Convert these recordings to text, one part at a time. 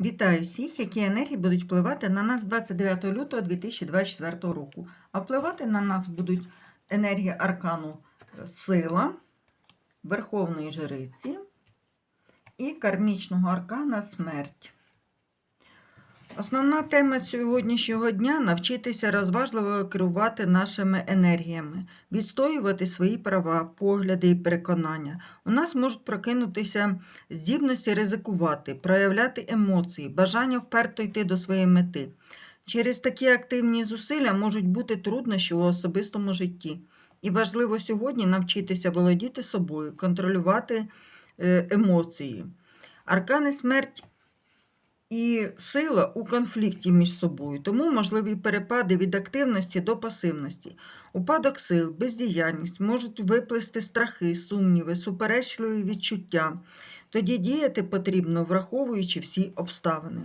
Вітаю всіх, які енергії будуть впливати на нас 29 лютого 2024 року. А впливати на нас будуть енергія аркану е, сила, Верховної Жриці і кармічного аркана смерть. Основна тема сьогоднішнього дня навчитися розважливо керувати нашими енергіями, відстоювати свої права, погляди і переконання. У нас можуть прокинутися здібності ризикувати, проявляти емоції, бажання вперто йти до своєї мети. Через такі активні зусилля можуть бути труднощі у особистому житті. І важливо сьогодні навчитися володіти собою, контролювати е, емоції. Аркани смерть і сила у конфлікті між собою, тому можливі перепади від активності до пасивності. Упадок сил, бездіяльність можуть виплести страхи, сумніви, суперечливі відчуття. Тоді діяти потрібно, враховуючи всі обставини.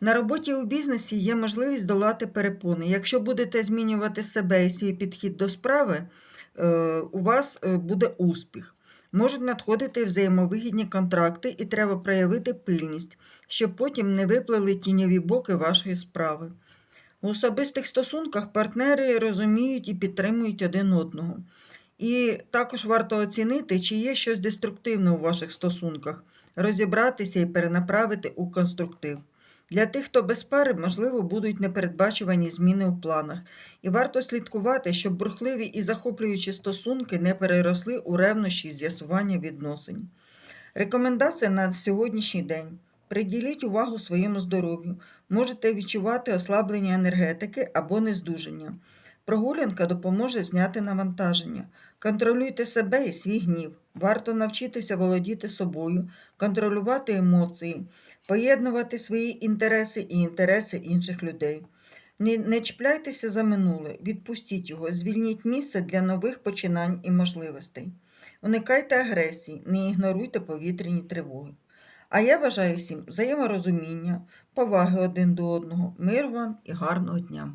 На роботі у бізнесі є можливість долати перепони. Якщо будете змінювати себе і свій підхід до справи, е, у вас е, буде успіх. Можуть надходити взаємовигідні контракти, і треба проявити пильність, щоб потім не виплили тіньові боки вашої справи. У особистих стосунках партнери розуміють і підтримують один одного. І також варто оцінити, чи є щось деструктивне у ваших стосунках, розібратися і перенаправити у конструктив. Для тих, хто без пари, можливо, будуть непередбачувані зміни у планах, і варто слідкувати, щоб бурхливі і захоплюючі стосунки не переросли у ревнощі з'ясування відносин. Рекомендація на сьогоднішній день. Приділіть увагу своєму здоров'ю. Можете відчувати ослаблення енергетики або нездужання. Прогулянка допоможе зняти навантаження. Контролюйте себе і свій гнів. Варто навчитися володіти собою, контролювати емоції, поєднувати свої інтереси і інтереси інших людей. Не, не чіпляйтеся за минуле, відпустіть його, звільніть місце для нових починань і можливостей. Уникайте агресії, не ігноруйте повітряні тривоги. А я бажаю всім взаєморозуміння, поваги один до одного, миру вам і гарного дня!